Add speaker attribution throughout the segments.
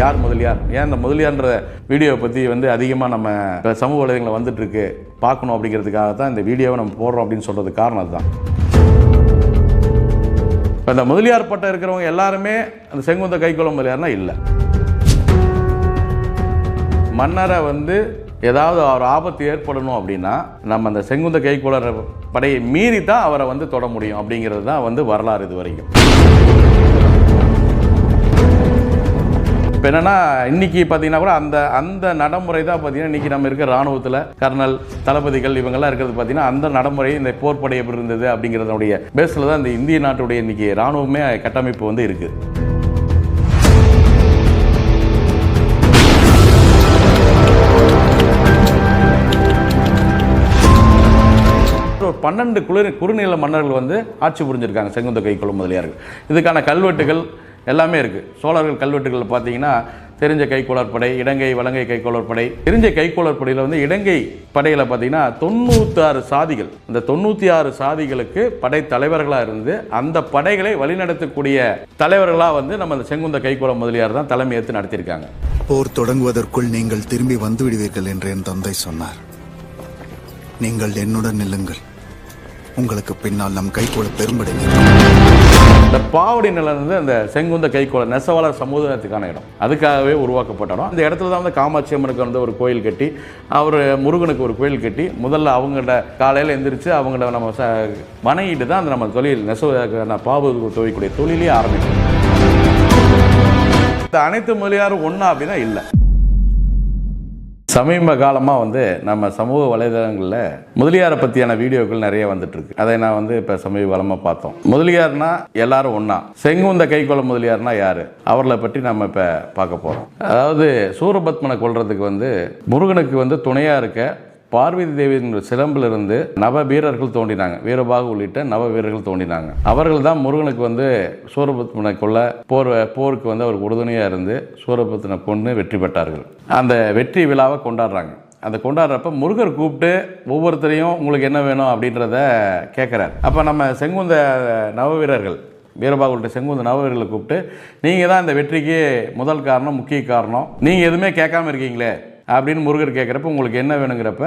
Speaker 1: யார் முதலியார்? ஏன் இந்த முதலியார்ன்ற வீடியோவை பற்றி வந்து அதிகமாக நம்ம சமூக வலைதளங்களில் வந்துட்டுருக்கு. பார்க்கணும் அப்படிங்கிறதுக்காக தான் இந்த வீடியோவை நம்ம போடுறோம் அப்படின்னு சொல்கிறதுக்கு காரணம் அதுதான். இப்போ இந்த முதலியார் பட்டம் இருக்கிறவங்க எல்லாருமே அந்த செங்குந்த கைக்குளம் முதலியார்னா இல்லை. மன்னரை வந்து ஏதாவது ஒரு ஆபத்து ஏற்படணும் அப்படின்னா நம்ம அந்த செங்குந்த கைக்குளர் படையை மீறி தான் அவரை வந்து தொட முடியும் அப்படிங்கிறது தான் வந்து வரலாறு இது வரைக்கும். இப்போ என்னென்னா இன்றைக்கி பார்த்தீங்கன்னா கூட அந்த அந்த நடைமுறை தான் பார்த்தீங்கன்னா இன்னைக்கு நம்ம இருக்க ராணுவத்தில் கர்னல் தளபதிகள் இவங்கெல்லாம் இருக்கிறது பார்த்தீங்கன்னா அந்த நடைமுறை இந்த போர்ப்படை எப்படி இருந்தது அப்படிங்கிறதுடைய பேஸில் தான் இந்த இந்திய நாட்டுடைய இன்னைக்கு ராணுவமே கட்டமைப்பு வந்து இருக்குது பன்னெண்டு குளிர் குறுநில மன்னர்கள் வந்து ஆட்சி புரிஞ்சிருக்காங்க செங்குந்த கைக்குளம் முதலியார்கள். இதுக்கான கல்வெட்டுகள் எல்லாமே இருக்குது சோழர்கள் கல்வெட்டுகளில் பார்த்தீங்கன்னா தெரிஞ்ச கைக்கோளற்படை இடங்கை வலங்கை கைக்கோளற்படை தெரிஞ்ச கைக்கோளற்படையில் வந்து இடங்கை படையில் பார்த்தீங்கன்னா தொண்ணூத்தாறு சாதிகள். இந்த தொண்ணூற்றி ஆறு சாதிகளுக்கு படை தலைவர்களாக இருந்து அந்த படைகளை வழிநடத்தக்கூடிய தலைவர்களாக வந்து நம்ம அந்த செங்குந்த கைக்கோளம் முதலியார் தான் தலைமை ஏற்று நடத்தியிருக்காங்க.
Speaker 2: போர் தொடங்குவதற்குள் நீங்கள் திரும்பி வந்து விடுவீர்கள் என்று என் தந்தை சொன்னார். நீங்கள் என்னுடன் நில்லுங்கள். உங்களுக்கு பின்னால் நம் கைகூட பெரும்படை
Speaker 1: இந்த பாவடி நிலம் வந்து அந்த செங்குந்த கைக்கோள நெசவாளர் சமுதாயத்துக்கான இடம். அதுக்காகவே உருவாக்கப்பட்ட இடம். அந்த இடத்துல தான் வந்து காமாட்சி அம்மனுக்கு வந்து ஒரு கோயில் கட்டி அவர் முருகனுக்கு ஒரு கோயில் கட்டி முதல்ல அவங்கள காலையில் எந்திரிச்சு அவங்கள நம்ம ச வணங்கிட்டு தான் அந்த நம்ம தொழில் நெசவு பாவு துவைக்கூடிய தொழிலே ஆரம்பிக்கும் இந்த அனைத்து மொழியாரும் ஒன்றா அப்படின்னா இல்லை. சமீப காலமாக வந்து நம்ம சமூக வலைதளங்களில் முதலியாரை பற்றியான வீடியோக்கள் நிறைய வந்துட்டுருக்கு. அதை நான் வந்து இப்போ சமீப காலமாக பார்த்தோம். முதலியார்னா எல்லாரும் ஒன்றா செங்குந்த கைக்கொள்ள முதலியார்னா யார்? அவர்களை பற்றி நம்ம இப்போ பார்க்க போகிறோம் அதாவது சூரபத்மனை கொள்றதுக்கு வந்து முருகனுக்கு வந்து துணையாக இருக்க பார்வதி தேவியின் சிலம்பிலிருந்து நவ வீரர்கள் தோண்டினாங்க. வீரபாகு உள்ளிட்ட நவ வீரர்கள் தோண்டினாங்க. அவர்கள் தான் முருகனுக்கு வந்து சூரபத்மனை கொல்ல போர் போருக்கு வந்து அவர் உறுதுணையாக இருந்து சூரபத்மனை கொண்டு வெற்றி பெற்றார்கள். அந்த வெற்றி விழாவை கொண்டாடுறாங்க. அந்த கொண்டாடுறப்ப முருகர் கூப்பிட்டு ஒவ்வொருத்தரையும் உங்களுக்கு என்ன வேணும்? அப்படின்றத கேட்குறாரு அப்போ நம்ம செங்குந்த நவ வீரர்கள் வீரபாகுல்கிட்ட செங்குந்த நவவீரர்களை கூப்பிட்டு நீங்கள் தான் இந்த வெற்றிக்கு முதல் காரணம் முக்கிய காரணம். நீங்கள் எதுவுமே கேட்காம இருக்கீங்களே. அப்படின்னு முருகர் கேட்குறப்ப உங்களுக்கு என்ன வேணுங்கிறப்ப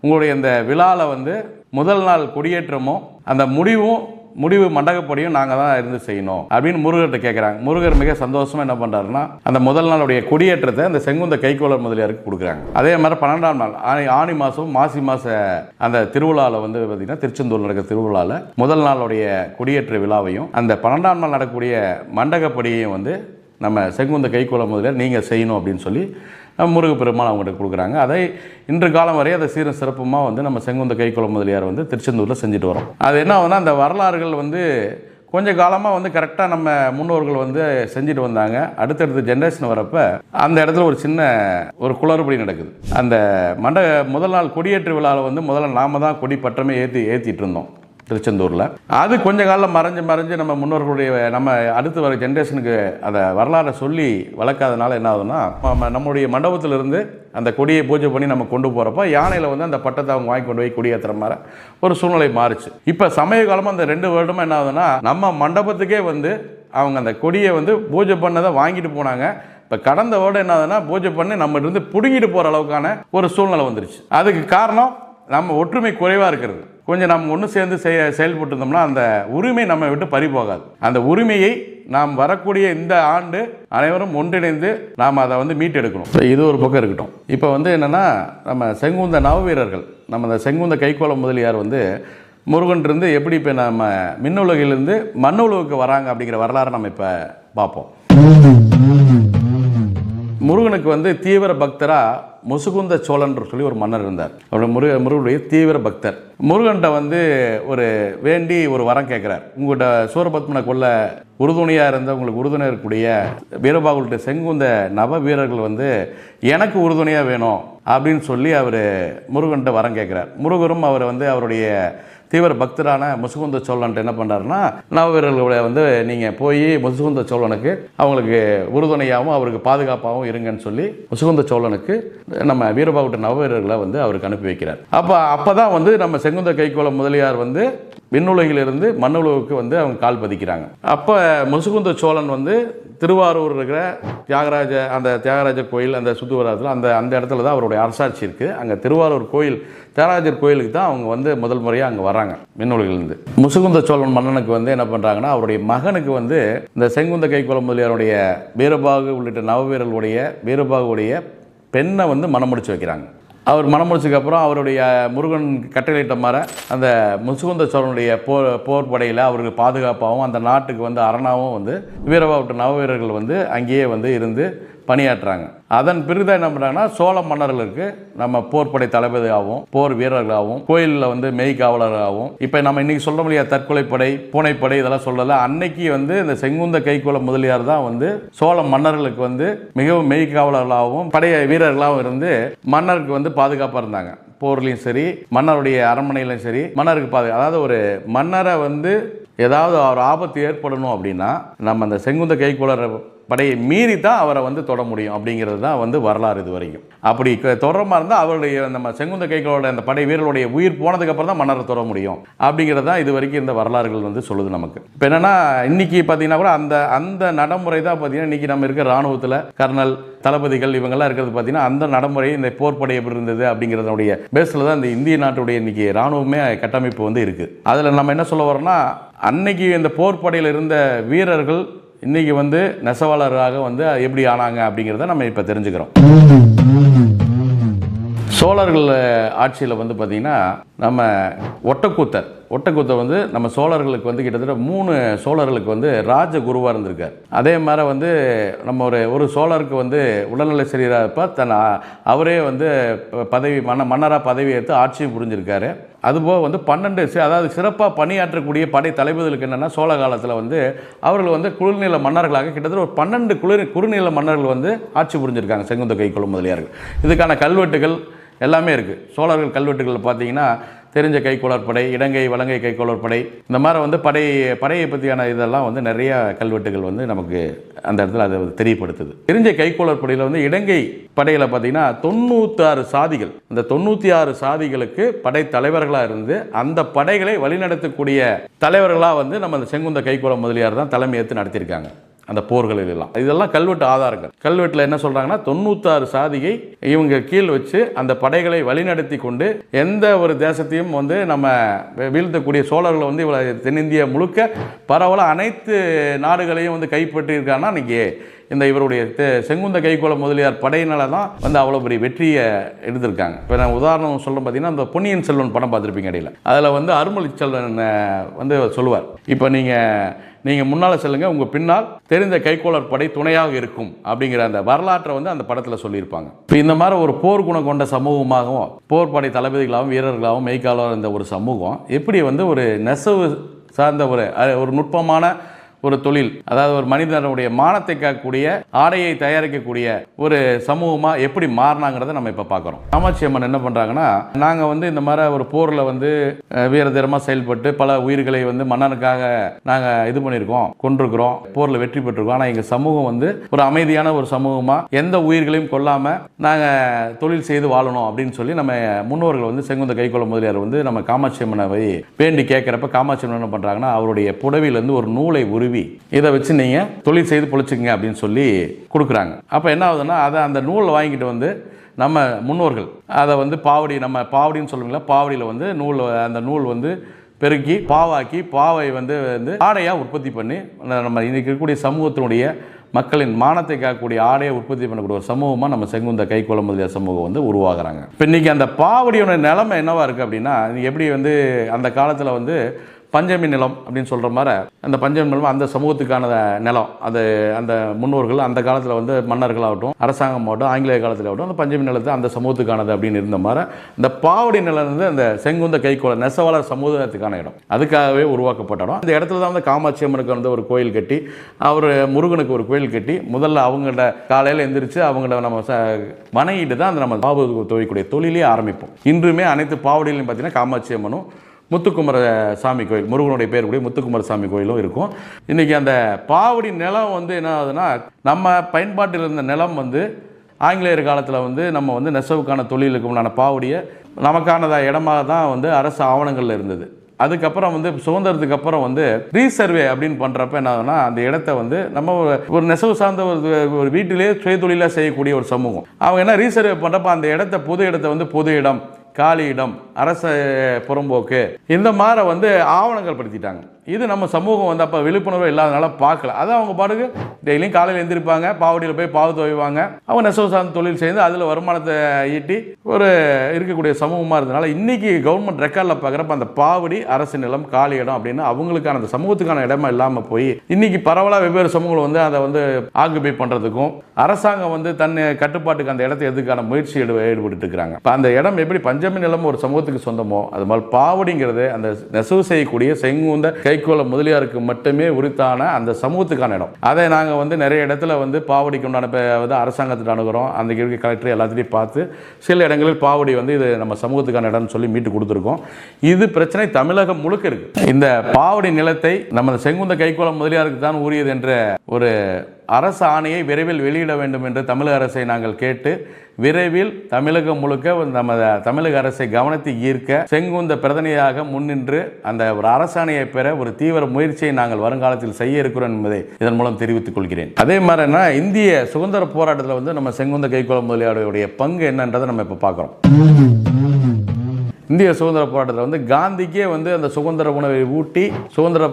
Speaker 1: உங்களுடைய இந்த விழாவில் வந்து முதல் நாள் கொடியேற்றமும் அந்த முடிவும் முடிவு மண்டகப்படியும் நாங்கள் தான் இருந்து செய்யணும் அப்படின்னு முருகர்கிட்ட கேட்குறாங்க முருகர் மிக சந்தோஷமாக என்ன பண்ணுறாருன்னா அந்த முதல் நாளுடைய கொடியேற்றத்தை அந்த செங்குந்த கைக்கோளர் முதலியாருக்கு கொடுக்குறாங்க. அதே மாதிரி பன்னெண்டாம் நாள் ஆனி ஆணி மாதம் மாசி மாத அந்த திருவிழாவில் வந்து பார்த்திங்கன்னா திருச்செந்தூர் நடக்கிற திருவிழாவில் முதல் நாளுடைய கொடியேற்ற விழாவையும் அந்த பன்னெண்டாம் நாள் நடக்கக்கூடிய மண்டகப்படியையும் வந்து நம்ம செங்குந்த கைக்கோளம் முதலியார் நீங்கள் செய்யணும் அப்படின்னு சொல்லி முருகப்பெருமான் முருகப்பெருமாள் அவங்ககிட்ட கொடுக்குறாங்க. அதை இன்று காலம் வரை அதை சீர சிறப்புமாக வந்து நம்ம செங்குந்த கைக்குளம் முதலியார் வந்து திருச்செந்தூரில் செஞ்சுட்டு வரோம். அது என்ன ஆகுதுன்னா அந்த வரலாறுகள் வந்து கொஞ்சம் காலமாக வந்து கரெக்டாக நம்ம முன்னோர்கள் வந்து செஞ்சுட்டு வந்தாங்க. அடுத்தடுத்த ஜென்ரேஷன் வரப்போ அந்த இடத்துல ஒரு சின்ன ஒரு குளறுபடி நடக்குது. அந்த மண்ட முதல் நாள் கொடியேற்று விழாவில் வந்து முதல்ல நாம தான் கொடி பட்டமே ஏற்றி ஏற்றிட்டு இருந்தோம். திருச்செந்தூரில். அது கொஞ்ச காலம் மறைஞ்சு மறைஞ்சு நம்ம முன்னோர்களுடைய நம்ம அடுத்து வர ஜென்ரேஷனுக்கு அதை வரலாறை சொல்லி வளர்க்காதனால என்ன ஆகுதுன்னா நம்ம நம்முடைய மண்டபத்திலிருந்து அந்த கொடியை பூஜை பண்ணி நம்ம கொண்டு போகிறப்ப யானையில் வந்து அந்த பட்டத்தை அவங்க வாங்கி கொண்டு போய் கொடியேற்றுற மாதிரி ஒரு சூழ்நிலை மாறுச்சு. இப்போ சமய காலமாக அந்த ரெண்டு வருடமாக என்ன ஆகுதுன்னா நம்ம மண்டபத்துக்கே வந்து அவங்க அந்த கொடியை வந்து பூஜை பண்ணதை வாங்கிட்டு போனாங்க. இப்போ கடந்த வருடம் என்ன ஆகுதுன்னா பூஜை பண்ணி நம்ம இருந்து பிடுங்கிட்டு போகிற அளவுக்கான ஒரு சூழ்நிலை வந்துருச்சு. அதுக்கு காரணம் நம்ம ஒற்றுமை குறைவாக இருக்கிறது. கொஞ்சம் நம்ம ஒன்று சேர்ந்து செய செயல்பட்டுருந்தோம்னா அந்த உரிமை நம்ம விட்டு பறி போகாது. அந்த உரிமையை நாம் வரக்கூடிய இந்த ஆண்டு அனைவரும் ஒன்றிணைந்து நாம் அதை வந்து மீட்டெடுக்கணும். இது ஒரு பக்கம் இருக்கட்டும். இப்போ வந்து என்னென்னா நம்ம செங்குந்த நவவீரர்கள் நம்ம அந்த செங்குந்த கைக்கோள முதலியார் வந்து முருகன் இருந்து எப்படி இப்போ நம்ம மின்னுலகிலிருந்து மண்ணுலகுக்கு வராங்க அப்படிங்கிற வரலாறை நம்ம இப்போ பார்ப்போம். முருகனுக்கு வந்து தீவிர பக்தராக முசுகுந்த சோழன் சொல்லி ஒரு மன்னர் இருந்தார். அவருடைய முருக முருகனுடைய தீவிர பக்தர். முருகன்ட்ட வந்து ஒரு வேண்டி ஒரு வரம் கேட்குறார் உங்கள்கிட்ட சூரபத்மனை கொல்ல உறுதுணையாக இருந்த உங்களுக்கு உறுதுணை இருக்கக்கூடிய வீரபாகுல்கிட்ட செங்குந்த நவ வீரர்கள் வந்து எனக்கு உறுதுணையாக வேணும் அப்படின்னு சொல்லி அவர் முருகன்ட்ட வரம் கேட்குறார் முருகரும் அவர் வந்து அவருடைய தீவிர பக்தரான முசுகுந்த சோழன்ட்டு என்ன பண்ணுறாருன்னா நவவீரர்களோட வந்து நீங்கள் போய் முசுகுந்த சோழனுக்கு அவங்களுக்கு உறுதுணையாகவும் அவருக்கு பாதுகாப்பாகவும் இருங்கன்னு சொல்லி முசுகுந்த சோழனுக்கு நம்ம வீரபாகுட்ட நவவீரர்களை வந்து அவருக்கு அனுப்பி வைக்கிறார். அப்போ அப்போ தான் வந்து நம்ம செங்குந்த கைக்கோள முதலியார் வந்து விண்ணுலகிலிருந்து மண்ணுலகுக்கு வந்து அவங்க கால் பதிக்கிறாங்க. அப்போ முசுகுந்த சோழன் வந்து திருவாரூர் இருக்கிற தியாகராஜ அந்த தியாகராஜ கோயில் அந்த சுத்துவராஜில் அந்த அந்த இடத்துல தான் அவருடைய அரசாட்சி இருக்குது அங்கே திருவாரூர் கோயில் தியாகராஜர் கோயிலுக்கு தான் அவங்க வந்து முதல் முறையாக அங்கே வராங்க விண்ணுலகிலிருந்து முசுகுந்த சோழன் மன்னனுக்கு வந்து என்ன பண்ணுறாங்கன்னா அவருடைய மகனுக்கு வந்து இந்த செங்குந்த கைக்குளம் முதலியாருடைய வீரபாகு உள்ளிட்ட நவவீரர்களுடைய வீரபாகுடைய பெண்ணை வந்து மனம் முடிச்சு வைக்கிறாங்க. அவர் மனம் முடிச்சதுக்கப்புறம் அவருடைய முருகன் கட்டளையிட்ட மாற அந்த முசுகுந்த சோழனுடைய போர் போர் படையில் அவருக்கு பாதுகாப்பாகவும் அந்த நாட்டுக்கு வந்து அரணாவும் வந்து வீரவாவற்ற நவ வீரர்கள் வந்து அங்கேயே வந்து இருந்து பணியாற்றுறாங்க. அதன் பிறகு என்ன பண்ணுறாங்கன்னா சோழ மன்னர்களுக்கு நம்ம போர்ப்படை தளபதியாகவும் போர் வீரர்களாகவும் கோயிலில் வந்து மெய்காவலராகவும் இப்போ நம்ம இன்னைக்கு சொல்ல முடியாத தற்கொலைப்படை பூனைப்படை இதெல்லாம் சொல்லலை. அன்னைக்கு வந்து இந்த செங்குந்த கைக்குல முதலியார் தான் வந்து சோழ மன்னர்களுக்கு வந்து மிகவும் மெய்காவலர்களாகவும் படைய வீரர்களாகவும் இருந்து மன்னருக்கு வந்து பாதுகாப்பாக இருந்தாங்க. போர்லையும் சரி மன்னருடைய அரண்மனையிலும் சரி மன்னருக்கு பாதுகா அதாவது ஒரு மன்னரை வந்து ஏதாவது ஒரு ஆபத்து ஏற்படணும் அப்படின்னா நம்ம அந்த செங்குந்த கைக்குளர் படையை மீறி தான் அவரை வந்து தொட முடியும் அப்படிங்கிறது தான் வந்து வரலாறு இது வரைக்கும். அப்படி க- தொடர மாதிரி இருந்தால் அவருடைய நம்ம செங்குந்த கைகளோட அந்த படை வீரர்களுடைய உயிர் போனதுக்கப்புறம் தான் மன்னரை தொட முடியும். அப்படிங்கிறது தான் இது வரைக்கும் இந்த வரலாறுகள் வந்து சொல்லுது நமக்கு. இப்போ என்னென்னா இன்னைக்கு பார்த்தீங்கன்னா கூட அந்த அந்த நடைமுறை தான் பார்த்தீங்கன்னா இன்றைக்கி நம்ம இருக்கிற ராணுவத்தில் கர்னல் தளபதிகள் இவங்கெல்லாம் இருக்கிறது பார்த்தீங்கன்னா அந்த நடைமுறை இந்த போர்ப்படை எப்படி இருந்தது அப்படிங்கிறதுடைய பேஸில் தான் இந்த இந்திய நாட்டுடைய இன்னைக்கு ராணுவமே கட்டமைப்பு வந்து இருக்குது அதில் நம்ம என்ன சொல்ல வரோம்னா அன்னைக்கு இந்த போர்ப்படையில் இருந்த வீரர்கள் இன்னைக்கு வந்து நெசவாளராக வந்து எப்படி ஆனாங்க அப்படிங்கிறத நம்ம இப்போ தெரிஞ்சுக்கிறோம். சோழர்கள் ஆட்சியில் வந்து பார்த்திங்கன்னா நம்ம ஒட்டக்கூத்தர். ஒட்டக்கூத்தர் வந்து நம்ம சோழர்களுக்கு வந்து கிட்டத்தட்ட மூணு சோழர்களுக்கு வந்து ராஜ குருவாக இருந்திருக்கார். அதே மாதிரி வந்து நம்ம ஒரு ஒரு சோழருக்கு வந்து உடல்நிலை சரியில்லாதப்ப தன் அவரே வந்து ப- பதவி மன்ன மன்னராக பதவி ஏற்று ஆட்சியும் புரிஞ்சிருக்காரு. அதுபோக வந்து பன்னெண்டு அதாவது சிறப்பாக பணியாற்றக்கூடிய படை தலைவர்களுக்கு என்னென்னா சோழ காலத்தில் வந்து அவர்கள் வந்து குளிர்நில மன்னர்களாக கிட்டத்தட்ட ஒரு பன்னெண்டு குளிர் குறுநில மன்னர்கள் வந்து ஆட்சி புரிஞ்சிருக்காங்க செங்குந்த கைக்குளம் முதலியார்கள். இதுக்கான கல்வெட்டுகள் எல்லாமே இருக்குது சோழர்கள் கல்வெட்டுகளில் பார்த்தீங்கன்னா தெரிஞ்ச கைக்கோளர் படை இடங்கை வலங்கை கைக்கோளர் படை இந்த மாதிரி வந்து படை படையை பற்றியான இதெல்லாம் வந்து நிறைய கல்வெட்டுகள் வந்து நமக்கு அந்த இடத்துல அதை தெரியப்படுத்துது. தெரிஞ்ச கைக்கோளர் படையில் வந்து இடங்கை படையில் பார்த்தீங்கன்னா தொண்ணூத்தாறு சாதிகள். இந்த தொண்ணூற்றி ஆறு சாதிகளுக்கு படை தலைவர்களாக இருந்து அந்த படைகளை வழிநடத்தக்கூடிய தலைவர்களாக வந்து நம்ம அந்த செங்குந்த கைக்கோளம் முதலியார் தான் தலைமையேற்று நடத்தியிருக்காங்க. அந்த போர்களில் இதெல்லாம் இதெல்லாம் கல்வெட்டு ஆதாரங்கள். கல்வெட்டில் என்ன சொல்றாங்கன்னா தொண்ணூத்தாறு சாதியை இவங்க கீழ் வச்சு அந்த படைகளை வழிநடத்தி கொண்டு எந்த ஒரு தேசத்தையும் வந்து நம்ம வீழ்த்தக்கூடிய சோழர்களை வந்து இவ்வளவு தென்னிந்தியா முழுக்க பரவல அனைத்து நாடுகளையும் வந்து கைப்பற்றியிருக்காங்கன்னா இன்னைக்கு இந்த இவருடைய தெ- செங்குந்த கைகோள முதலியார் படையினால தான் வந்து அவ்வளோ பெரிய வெற்றியை எடுத்திருக்காங்க. இப்போ நான் உதாரணம் சொல்ல பார்த்தீங்கன்னா அந்த பொன்னியின் செல்வன் படம் பார்த்துருப்பீங்க இடையில. அதில் வந்து அருள்மொழிச்செல்வன் செல்வன் வந்து சொல்லுவார். இப்போ நீங்கள் நீங்கள் முன்னால் செல்லுங்கள் உங்கள் பின்னால் தெரிந்த கைக்கோளர் படை துணையாக இருக்கும் அப்படிங்கிற அந்த வரலாற்றை வந்து அந்த படத்தில் சொல்லியிருப்பாங்க. இப்போ இந்த மாதிரி ஒரு போர் குணம் கொண்ட சமூகமாகவும் போர் படை தளபதிகளாகவும் வீரர்களாகவும் மெய்க்காலம் இருந்த ஒரு சமூகம் எப்படி வந்து ஒரு நெசவு சார்ந்த ஒரு ஒரு நுட்பமான ஒரு தொழில் அதாவது ஒரு மனிதனுடைய மானத்தை காக்கக்கூடிய ஆடையை தயாரிக்கக்கூடிய ஒரு சமூகமாக எப்படி மாறினாங்கிறத நம்ம இப்போ பார்க்குறோம் காமாட்சி அம்மன் என்ன பண்ணுறாங்கன்னா நாங்கள் வந்து இந்த மாதிரி ஒரு போரில் வந்து வீர வீரதீரமாக செயல்பட்டு பல உயிர்களை வந்து மன்னனுக்காக நாங்கள் இது பண்ணியிருக்கோம் கொண்டிருக்கிறோம் போரில் வெற்றி பெற்றிருக்கோம். ஆனால் எங்கள் சமூகம் வந்து ஒரு அமைதியான ஒரு சமூகமாக எந்த உயிர்களையும் கொல்லாமல் நாங்கள் தொழில் செய்து வாழணும் அப்படின்னு சொல்லி நம்ம முன்னோர்கள் வந்து செங்குந்த கைகோள முதலியார் வந்து நம்ம காமாட்சி அம்மனை போய் வேண்டி கேட்குறப்ப காமாட்சி அம்மன் என்ன பண்ணுறாங்கன்னா அவருடைய புடவையிலேருந்து ஒரு நூலை உருவி இதை வச்சு நீங்கள் தொழில் செய்து பொழிச்சுக்கங்க அப்படின்னு சொல்லி கொடுக்குறாங்க. அப்போ என்ன ஆகுதுன்னா அதை அந்த நூலை வாங்கிட்டு வந்து நம்ம முன்னோர்கள் அதை வந்து பாவடி நம்ம பாவடின்னு சொல்லுவீங்களா பாவடியில் வந்து நூல் அந்த நூல் வந்து பெருக்கி பாவாக்கி பாவை வந்து வந்து ஆடையாக உற்பத்தி பண்ணி நம்ம இன்றைக்கி இருக்கக்கூடிய சமூகத்தினுடைய மக்களின் மானத்தை காக்கக்கூடிய ஆடையை உற்பத்தி பண்ணக்கூடிய ஒரு சமூகமாக நம்ம செங்குந்த கைக்கோள முதலிய சமூகம் வந்து உருவாகிறாங்க. இப்போ இன்றைக்கி அந்த பாவடியோட நிலைமை என்னவாக இருக்குது அப்படின்னா எப்படி வந்து அந்த காலத்தில் வந்து பஞ்சமி நிலம் அப்படின்னு சொல்கிற மாதிரி அந்த பஞ்சமி நிலம் அந்த சமூகத்துக்கான நிலம். அது அந்த முன்னோர்கள் அந்த காலத்தில் வந்து மன்னர்களாகட்டும் அரசாங்கம் ஆகட்டும் ஆங்கிலேய காலத்தில் ஆகட்டும் அந்த பஞ்சமி நிலத்தை அந்த சமூகத்துக்கானது அப்படின்னு இருந்த மாதிரி இந்த பாவடி நிலம் வந்து அந்த செங்குந்த கைகோள நெசவாளர் சமூகத்துக்கான இடம். அதுக்காகவே உருவாக்கப்பட்ட இடம். அந்த இடத்துல தான் வந்து காமாட்சி அம்மனுக்கு வந்து ஒரு கோயில் கட்டி அவர் முருகனுக்கு ஒரு கோயில் கட்டி முதல்ல அவங்கள்ட்ட காலையில் எந்திரிச்சு அவங்கள நம்ம ச வணங்கிட்டு தான் அந்த நம்ம பாபு துவைக்கூடிய தொழிலே ஆரம்பிப்போம். இன்றுமே அனைத்து பாவடிகளையும் பார்த்தீங்கன்னா காமாட்சி அம்மனும் முத்துக்குமர சாமி கோயில் முருகனுடைய பேர் கூட முத்துக்குமர சாமி கோயிலும் இருக்கும். இன்றைக்கி அந்த பாவடி நிலம் வந்து என்ன ஆகுதுன்னா நம்ம பயன்பாட்டில் இருந்த நிலம் வந்து ஆங்கிலேயர் காலத்தில் வந்து நம்ம வந்து நெசவுக்கான தொழிலுக்கு உண்டான பாவடியை நமக்கானதா இடமாக தான் வந்து அரசு ஆவணங்களில் இருந்தது. அதுக்கப்புறம் வந்து சுதந்திரத்துக்கு அப்புறம் வந்து ரீசர்வே அப்படின்னு பண்ணுறப்ப என்ன ஆகுதுன்னா அந்த இடத்த வந்து நம்ம ஒரு ஒரு நெசவு சார்ந்த ஒரு ஒரு வீட்டிலேயே சுயதொழிலாக செய்யக்கூடிய ஒரு சமூகம். அவங்க என்ன ரீசர்வே பண்ணுறப்ப அந்த இடத்த பொது இடத்த வந்து பொது இடம் காலியிடம் அரச புறம்போக்கு. இந்த மாதிரி வந்து ஆவணங்கள் படுத்திட்டாங்க இது நம்ம சமூகம் வந்து அப்போ விழிப்புணர்வு இல்லாதனால பார்க்கல. அது அவங்க பாட்டுக்கு டெய்லியும் காலையில் எழுந்திருப்பாங்க பாவடியில் போய் பாவு துவைவாங்க. அவங்க நெசவு சார்ந்த தொழில் செய்து அதில் வருமானத்தை ஈட்டி ஒரு இருக்கக்கூடிய சமூகமாக இருந்தனால இன்றைக்கி கவர்மெண்ட் ரெக்கார்டில் பார்க்குறப்ப அந்த பாவடி அரசு நிலம் காலி இடம் அப்படின்னு அவங்களுக்கான அந்த சமூகத்துக்கான இடமா இல்லாமல் போய் இன்றைக்கி பரவலாக வெவ்வேறு சமூகங்கள் வந்து அதை வந்து ஆக்குபை பண்ணுறதுக்கும் அரசாங்கம் வந்து தன் கட்டுப்பாட்டுக்கு அந்த இடத்தை எதுக்கான முயற்சி ஈடுபட்டு இருக்கிறாங்க இப்போ அந்த இடம் எப்படி பஞ்சமி நிலம் ஒரு சமூகத்துக்கு சொந்தமோ அது மாதிரி பாவடிங்கிறது அந்த நெசவு செய்யக்கூடிய செங்குந்த வைகோல முதலியாருக்கு மட்டுமே உரித்தான அந்த சமூகத்துக்கான இடம். அதை நாங்கள் வந்து நிறைய இடத்துல வந்து பாவடிக்கு உண்டான பே- வந்து அரசாங்கத்திட்ட அணுகிறோம். அந்த இருக்க கலெக்டர் எல்லாத்தையும் பார்த்து சில இடங்களில் பாவடி வந்து இது நம்ம சமூகத்துக்கான இடம்னு சொல்லி மீட்டு கொடுத்துருக்கோம். இது பிரச்சனை தமிழகம் முழுக்க இருக்குது இந்த பாவடி நிலத்தை நம்ம செங்குந்த கைகோளம் முதலியாருக்கு தான் உரியது என்ற ஒரு அரசு ஆணையை விரைவில் வெளியிட வேண்டும் என்று தமிழக அரசை நாங்கள் கேட்டு விரைவில் தமிழகம் முழுக்க நம்ம தமிழக அரசை கவனத்தை ஈர்க்க செங்குந்த பிரதனையாக முன்னின்று அந்த ஒரு அரசாணையை பெற ஒரு தீவிர முயற்சியை நாங்கள் வருங்காலத்தில் செய்ய இருக்கிறோம் என்பதை இதன் மூலம் தெரிவித்துக் கொள்கிறேன். அதே மாதிரினா இந்திய சுதந்திர போராட்டத்தில் வந்து நம்ம செங்குந்த கைகோள முதலியாருடைய பங்கு என்னன்றதை நம்ம இப்போ பார்க்குறோம். இந்திய சுதந்திர போராட்டத்தில் வந்து காந்திக்கே வந்து அந்த சுதந்திர உணவை ஊட்டி சுதந்திர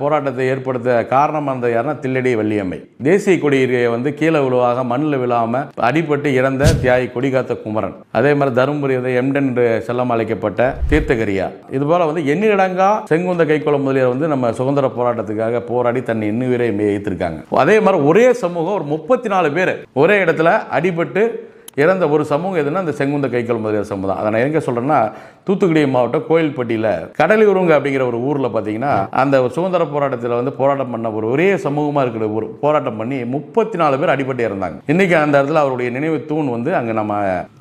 Speaker 1: போராட்டத்தை ஏற்படுத்த காரணமாக இருந்த யாருன்னா தில்லடி வள்ளியம்மை. தேசிய கொடியை வந்து கீழே விழுவாக மண்ணில் விழாமல் அடிபட்டு இறந்த தியாகி கொடிகாத்த குமரன். அதே மாதிரி தருமபுரி வந்து எம்டன் என்று செல்லம் அழைக்கப்பட்ட தீர்த்தகரியா. இது போல் வந்து எண்ணிடங்கா செங்குந்த கைக்குளம் முதலியார் வந்து நம்ம சுதந்திர போராட்டத்துக்காக போராடி தன் இன்னுயிரை வைத்திருக்காங்க அதே மாதிரி ஒரே சமூகம் ஒரு முப்பத்தி நாலு பேர். ஒரே இடத்துல அடிபட்டு இறந்த ஒரு சமூகம் எதுனா அந்த செங்குந்த கைக்கல் முதலியார் சமூகம் தான் அதை நான் எங்கே சொல்கிறேன்னா தூத்துக்குடி மாவட்டம் கோயில்பட்டியில். கடலியூருங்க அப்படிங்கிற ஒரு ஊரில் பார்த்தீங்கன்னா அந்த சுதந்திர போராட்டத்தில் வந்து போராட்டம் பண்ண ஒரு ஒரே சமூகமாக இருக்கிற ஒரு போராட்டம் பண்ணி முப்பத்தி நாலு பேர் அடிபட்டு இறந்தாங்க. இன்றைக்கி அந்த இடத்துல அவருடைய நினைவு தூண் வந்து அங்கே நம்ம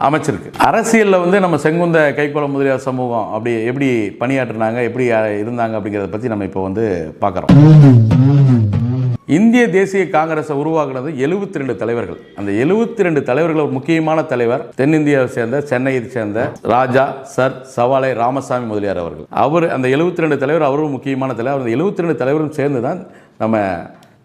Speaker 1: அமைச்சிருக்கு. அரசியலில் வந்து நம்ம செங்குந்த கைக்கோள முதலியார் சமூகம் அப்படி எப்படி பணியாற்றினாங்க எப்படி இருந்தாங்க அப்படிங்கிறத பற்றி நம்ம இப்போ வந்து பார்க்குறோம் இந்திய தேசிய காங்கிரஸை உருவாக்குனது 72 ரெண்டு தலைவர்கள். அந்த 72 ரெண்டு தலைவர்கள் ஒரு முக்கியமான தலைவர். தென்னிந்தியாவை சேர்ந்த சென்னையை சேர்ந்த ராஜா சர் சவாலை ராமசாமி முதலியார் அவர்கள். அவர் அந்த 72 ரெண்டு தலைவர் அவரும் முக்கியமான தலைவர். அந்த 72 ரெண்டு தலைவரும் சேர்ந்து தான் நம்ம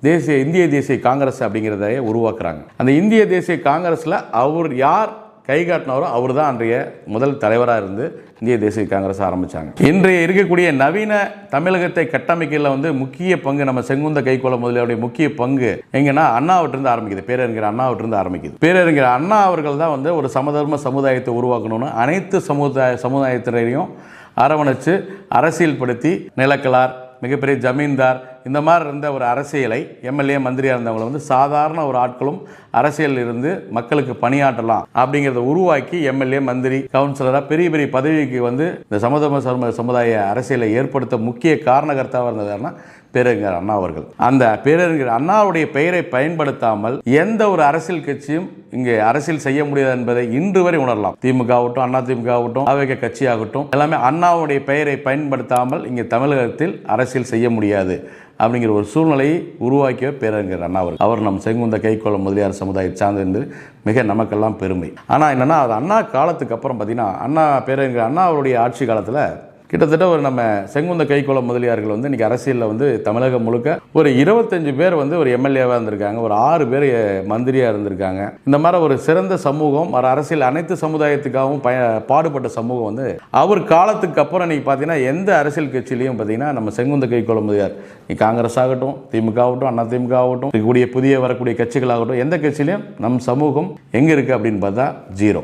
Speaker 1: தேசிய இந்திய தேசிய காங்கிரஸ் அப்படிங்கிறதையே உருவாக்குறாங்க. அந்த இந்திய தேசிய காங்கிரஸில் அவர் யார் கை காட்டினவரோ அவர் தான் அன்றைய முதல் தலைவராக இருந்து இந்திய தேசிய காங்கிரஸ் ஆரம்பித்தாங்க இன்றைய இருக்கக்கூடிய நவீன தமிழகத்தை கட்டமைக்கல வந்து முக்கிய பங்கு நம்ம செங்குந்த கைகோள முதலியாருடைய முக்கிய பங்கு எங்கன்னா அண்ணாவிட்டிருந்து ஆரம்பிக்குது. பேரறிஞர் அண்ணாவிட்டிருந்து ஆரம்பிக்குது. பேரறிஞர் அண்ணா அவர்கள் தான் வந்து ஒரு சமதர்ம சமுதாயத்தை உருவாக்கணும்னு அனைத்து சமுதாய சமுதாயத்தினரையும் அரவணைச்சு அரசியல்படுத்தி நிலக்கலார் மிகப்பெரிய ஜமீன்தார். இந்த மாதிரி இருந்த ஒரு அரசியலை எம்எல்ஏ மந்திரியாக இருந்தவங்களை வந்து சாதாரண ஒரு ஆட்களும் அரசியலில் இருந்து மக்களுக்கு பணியாற்றலாம் அப்படிங்கிறத உருவாக்கி எம்எல்ஏ மந்திரி கவுன்சிலராக பெரிய பெரிய பதவிக்கு வந்து இந்த சமதம சம சமுதாய அரசியலை ஏற்படுத்த முக்கிய காரணகர்த்தாவாக இருந்தது பேரறிஞர் அண்ணா அவர்கள். அந்த பேரறிஞர் அண்ணாவுடைய பெயரை பயன்படுத்தாமல் எந்த ஒரு அரசியல் கட்சியும் இங்கே அரசியல் செய்ய முடியாது என்பதை இன்று வரை உணரலாம். திமுக ஆகட்டும் அண்ணா திமுக ஆகட்டும் அவைக்க கட்சி ஆகட்டும் எல்லாமே அண்ணாவுடைய பெயரை பயன்படுத்தாமல் இங்கே தமிழகத்தில் அரசியல் செய்ய முடியாது அப்படிங்கிற ஒரு சூழ்நிலையை உருவாக்கிய பேரறிஞர் அண்ணா அவர் அவர் நம் செங்குந்த கைக்கோள முதலியார் சமுதாயத்தை சார்ந்திருந்து மிக நமக்கெல்லாம் பெருமை. ஆனால் என்னென்னா அது அண்ணா காலத்துக்கு அப்புறம் பார்த்தீங்கன்னா அண்ணா பேரறிஞர் அண்ணா அவருடைய ஆட்சி காலத்தில் கிட்டத்தட்ட ஒரு நம்ம செங்குந்த கைக்குளம் முதலியார்கள் வந்து இன்றைக்கி அரசியலில் வந்து தமிழகம் முழுக்க ஒரு இருபத்தஞ்சு பேர் வந்து ஒரு எம்எல்ஏவாக இருந்திருக்காங்க. ஒரு ஆறு பேர் மந்திரியாக இருந்திருக்காங்க. இந்த மாதிரி ஒரு சிறந்த சமூகம் ஒரு அரசியல் அனைத்து சமுதாயத்துக்காகவும் பய பாடுபட்ட சமூகம் வந்து அவர் காலத்துக்கு அப்புறம் இன்றைக்கி பார்த்தீங்கன்னா எந்த அரசியல் கட்சியிலையும் பார்த்தீங்கன்னா நம்ம செங்குந்த கைக்குளம் முதலியார். நீ காங்கிரஸ் ஆகட்டும் திமுக ஆகட்டும் அண்ணா திமுக ஆகட்டும் இருக்கக்கூடிய புதிய வரக்கூடிய கட்சிகளாகட்டும் எந்த கட்சியிலையும் நம் சமூகம் எங்கே இருக்குது அப்படின்னு பார்த்தா ஜீரோ.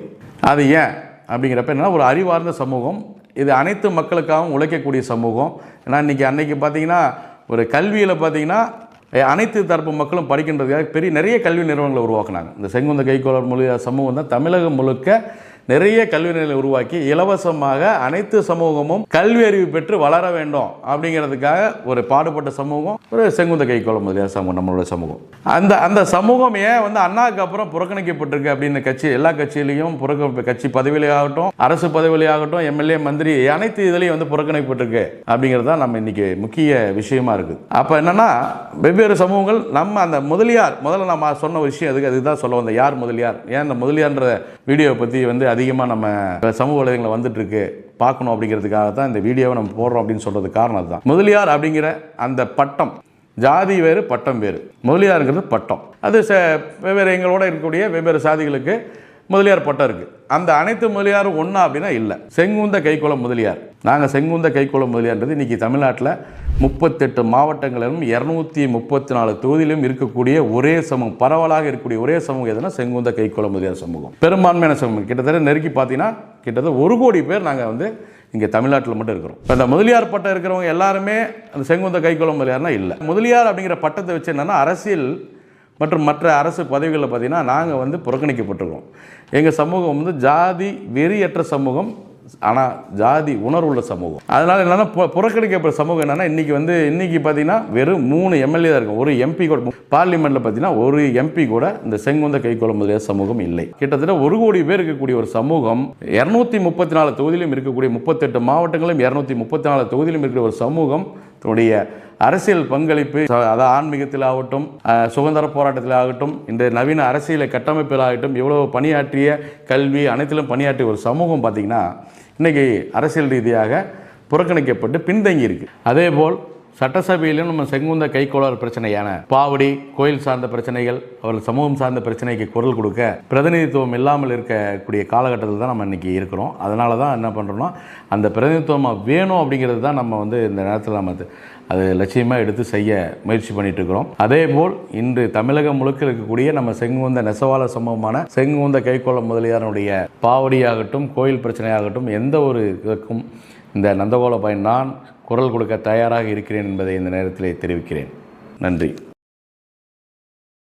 Speaker 1: அது ஏன் அப்படிங்கிறப்ப என்னென்னா ஒரு அறிவார்ந்த சமூகம் இது அனைத்து மக்களுக்காகவும் உழைக்கக்கூடிய சமூகம். ஏன்னா இன்றைக்கி அன்னைக்கு பார்த்தீங்கன்னா ஒரு கல்வியில் பார்த்தீங்கன்னா அனைத்து தரப்பு மக்களும் படிக்கின்றதுக்காக பெரிய நிறைய கல்வி நிறுவனங்களை உருவாக்குனாங்க. இந்த செங்குந்த கைகோளர் மொழி சமூகம் தான் தமிழகம் முழுக்க நிறைய கல்வி நிலையங்களை உருவாக்கி இலவசமாக அனைத்து சமூகமும் கல்வி அறிவு பெற்று வளர வேண்டும் அப்படிங்கிறதுக்காக ஒரு பாடுபட்ட சமூகம் ஒரு செங்குந்த கைகோள முதலியார் சமூகம் நம்மளோட சமூகம். அந்த அந்த சமூகம் ஏன் வந்து அண்ணாக்கு அப்புறம் புறக்கணிக்கப்பட்டிருக்கு அப்படின்னு கட்சி எல்லா கட்சியிலையும் புறக்க கட்சி பதவியிலாகட்டும் அரசு பதவியிலாகட்டும் எம்எல்ஏ மந்திரி அனைத்து இதுலேயும் வந்து புறக்கணிக்கப்பட்டிருக்கு அப்படிங்கிறது தான் நம்ம இன்னைக்கு முக்கிய விஷயமா இருக்குது. அப்போ என்னன்னா வெவ்வேறு சமூகங்கள் நம்ம அந்த முதலியார் முதல்ல நம்ம சொன்ன விஷயம் அதுக்கு அதுதான் சொல்ல வந்த யார் முதலியார்? ஏன் அந்த முதலியார்ன்ற வீடியோவை பற்றி வந்து அதிகமாக நம்ம சமூக வலைதளங்களில் வந்துட்டு இருக்கு பார்க்கணும் அப்படிங்கிறதுக்காக தான் இந்த வீடியோவை நம்ம போடுறோம் அப்படின்னு சொல்றது காரணம் அதுதான். முதலியார் அப்படிங்கிற அந்த பட்டம் ஜாதி வேறு பட்டம் வேறு. முதலியாருங்கிறது பட்டம். அது ச வெவ்வேறு எங்களோட இருக்கக்கூடிய வெவ்வேறு சாதிகளுக்கு முதலியார் பட்டம் இருக்குது அந்த அனைத்து முதலியாரும் ஒன்றா அப்படின்னா இல்லை. செங்குந்த கைக்குளம் முதலியார். நாங்கள் செங்குந்த கைக்குளம் முதலியார்ன்றது இன்றைக்கி தமிழ்நாட்டில் முப்பத்தெட்டு மாவட்டங்களிலும் இரநூத்தி முப்பத்தி நாலு தொகுதியிலும் இருக்கக்கூடிய ஒரே சமூகம் பரவலாக இருக்கக்கூடிய ஒரே சமூகம் எதுனா செங்குந்த கைக்குளம் முதலியார் சமூகம். பெரும்பான்மையான சமூகம். கிட்டத்தட்ட நெருக்கி பார்த்தீங்கன்னா கிட்டத்தட்ட ஒரு கோடி பேர் நாங்கள் வந்து இங்கே தமிழ்நாட்டில் மட்டும் இருக்கிறோம். இப்போ இந்த முதலியார் பட்டம் இருக்கிறவங்க எல்லாருமே அந்த செங்குந்த கைக்குளம் முதலியார்னா இல்லை. முதலியார் அப்படிங்கிற பட்டத்தை வச்சு என்னன்னா அரசியல் மற்றும் மற்ற அரசு பதவிகளில் பார்த்திங்கன்னா நாங்கள் வந்து புறக்கணிக்கப்பட்டிருக்கோம். எங்கள் சமூகம் வந்து ஜாதி வெறியற்ற சமூகம் ஆனால் ஜாதி உணர்வுள்ள சமூகம். அதனால் என்னென்னா பு புறக்கணிக்கப்பட்ட சமூகம் என்னென்னா இன்றைக்கி வந்து இன்றைக்கி பார்த்தீங்கன்னா வெறும் மூணு எம்எல்ஏ தான் இருக்கும் ஒரு எம்பி கூட பார்லிமெண்ட்டில் பார்த்தீங்கன்னா ஒரு எம்பி கூட இந்த செங்குந்த கைக்கொள்ள முதலியார் சமூகம் இல்லை. கிட்டத்தட்ட ஒரு கோடி பேர் இருக்கக்கூடிய ஒரு சமூகம் இரநூத்தி முப்பத்தி நாலு தொகுதியிலும் இருக்கக்கூடிய முப்பத்தெட்டு மாவட்டங்களும் இரநூத்தி முப்பத்தி நாலு தொகுதியிலும் இருக்கிற ஒரு சமூகம் தன்னுடைய அரசியல் பங்களிப்பு அதாவது ஆன்மீகத்தில் ஆகட்டும் சுதந்திர போராட்டத்தில் ஆகட்டும் இந்த நவீன அரசியல் கட்டமைப்பில் ஆகட்டும் இவ்வளவு பணியாற்றிய கல்வி அனைத்திலும் பணியாற்றிய ஒரு சமூகம் பார்த்திங்கன்னா இன்னைக்கு அரசியல் ரீதியாக புறக்கணிக்கப்பட்டு பின்தங்கி அதே அதேபோல் சட்டசபையிலும் நம்ம செங்குந்த கைக்கோளாறு பிரச்சனையான பாவடி கோயில் சார்ந்த பிரச்சனைகள் அவர்கள் சமூகம் சார்ந்த பிரச்சனைக்கு குரல் கொடுக்க பிரதிநிதித்துவம் இல்லாமல் இருக்கக்கூடிய காலகட்டத்தில் தான் நம்ம இன்னைக்கு இருக்கிறோம். அதனால தான் என்ன பண்ணுறோம்னா அந்த பிரதிநிதித்துவம் வேணும் அப்படிங்கிறது தான் நம்ம வந்து இந்த நேரத்தில் நம்ம அது- அது லட்சியமாக எடுத்து செய்ய முயற்சி பண்ணிட்டு இருக்கிறோம். அதே போல் இன்று தமிழகம் முழுக்க இருக்கக்கூடிய நம்ம செங்குந்த நெசவாள சமூகமான செங்குந்த கைக்கோள முதலியாரனுடைய பாவடியாகட்டும் கோயில் பிரச்சனையாகட்டும் எந்த ஒரு இதற்கும் இந்த நந்தகோல பயன் நான் குரல் கொடுக்க தயாராக இருக்கிறேன் என்பதை இந்த நேரத்திலே தெரிவிக்கிறேன். நன்றி.